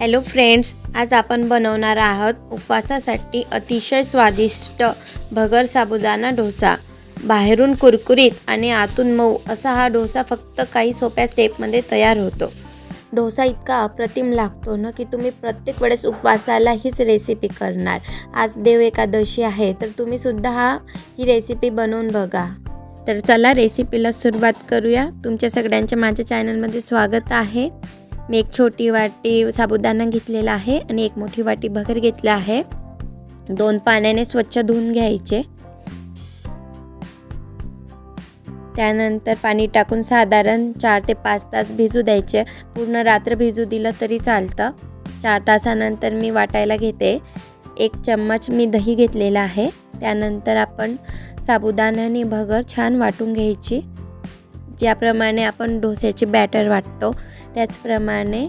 Hello friends आज आपण बनवणार आहोत उपवासासाठी अतिशय स्वादिष्ट भगर साबुदाणा डोसा. बाहेरून कुरकुरीत आणि आतून मऊ असा हा डोसा फक्त काही सोप्या स्टेपमध्ये तयार होतो. डोसा इतका अप्रतिम लागतो ना की तुम्ही प्रत्येक वेळेस उपवासाला हीच रेसिपी करणार. आज देव एकादशी आहे तर तुम्ही सुद्धा हा ही रेसिपी बनवून बघा. तर चला रेसिपीला सुरुवात करूया. तुमच्या सगळ्यांच्या माझ्या चॅनलमध्ये स्वागत आहे. मी एक छोटी वाटी साबुदाणा घेतलेला आहे आणि एक मोठी वाटी भगर घेतला आहे. दोन पाण्याने स्वच्छ धुवून घ्यायचे. त्यानंतर पाणी टाकून साधारण चार ते पाच तास भिजू द्यायचे. पूर्ण रात्र भिजू दिलं तरी चालतं. चार तासानंतर मी वाटायला घेते. एक चम्मच मी दही घेतलेला आहे. त्यानंतर आपण साबुदाणा आणि भगर छान वाटून घ्यायची. ज्याप्रमाणे आपण डोस्याचे बॅटर वाटतो. त्याचप्रमाणे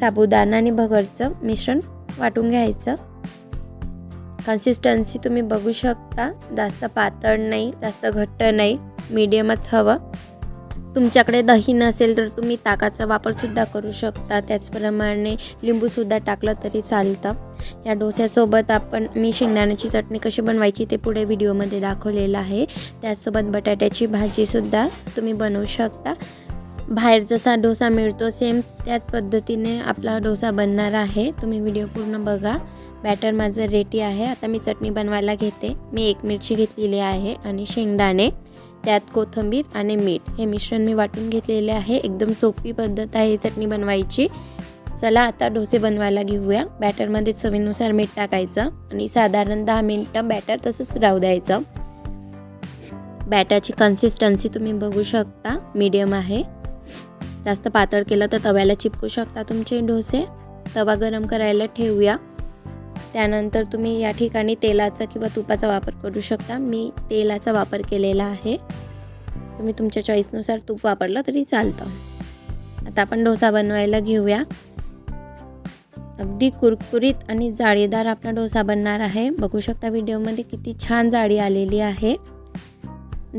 साबुदाणा आणि भगरचं मिश्रण वाटून घ्यायचं. कन्सिस्टन्सी तुम्ही बघू शकता. जास्त पातळ नाही जास्त घट्ट नाही मीडियमच हवं. तुमच्याकडे दही नसेल तर तुम्ही ताकाचा वापरसुद्धा करू शकता. त्याचप्रमाणे लिंबूसुद्धा टाकलं तरी चालतं. या डोस्यासोबत आपण मी शेंगदाण्याची चटणी कशी बनवायची ते पुढे व्हिडिओमध्ये दाखवलेलं आहे. त्याचसोबत बटाट्याची भाजीसुद्धा तुम्ही बनवू शकता. बाहेर जसा डोसा मिळतो सेम त्याच पद्धतीने आपला डोसा बनणार आहे. तुम्ही व्हिडिओ पूर्ण बघा. बॅटर माझं रेडी आहे. आता मी चटणी बनवायला घेते. मी एक मिरची घेतलेली आहे आणि शेंगदाणे त्यात कोथिंबीर आणि मीठ. हे मिश्रण मी वाटून घेतलेले आहे. एकदम सोपी पद्धत आहे ही चटणी बनवायची. चला आता डोसे बनवायला घेऊया. बॅटरमध्ये चवीनुसार मीठ टाकायचं आणि साधारण दहा मिनटं बॅटर तसंच राहू द्यायचं. बॅटरची कन्सिस्टन्सी तुम्ही बघू शकता. मीडियम आहे. जास्त पातळ केलं तर तव्याला चिपकू शकता तुमचे डोसे. तवा गरम करायला ठेवूया. त्यानंतर तुम्ही या ठिकाणी तेलाचा किंवा तुपाचा वापर करू शकता. मी तेलाचा वापर केलेला आहे. तुम्ही तुमच्या चॉईसनुसार तूप वापरलं तरी चालतं. आता आपण डोसा बनवायला घेऊया. अगदी कुरकुरीत आणि जाळीदार आपला डोसा बनणार आहे. बघू शकता व्हिडिओमध्ये किती छान जाळी आलेली आहे.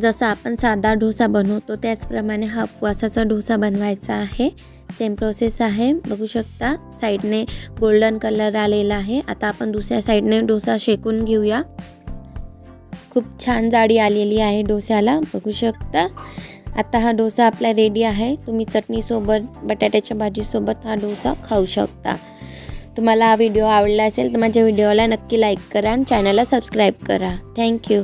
जसा आपण साधा डोसा बनवतो त्याचप्रमाणे हा उपवासाचा डोसा बनवायचा आहे. सेम प्रोसेस आहे. बघू शकता साईडने गोल्डन कलर आलेला आहे. आता आपण दुसऱ्या साईडने डोसा शेकून घेऊया. खूप छान जाडी आलेली आहे डोस्याला. बघू शकता आता हा डोसा आपला रेडी आहे. तुम्ही चटणीसोबत बटाट्याच्या भाजीसोबत हा डोसा खाऊ शकता. तुम्हाला हा व्हिडिओ आवडला असेल तर माझ्या व्हिडिओला नक्की लाईक करा आणि चॅनलला सबस्क्राईब करा. थँक्यू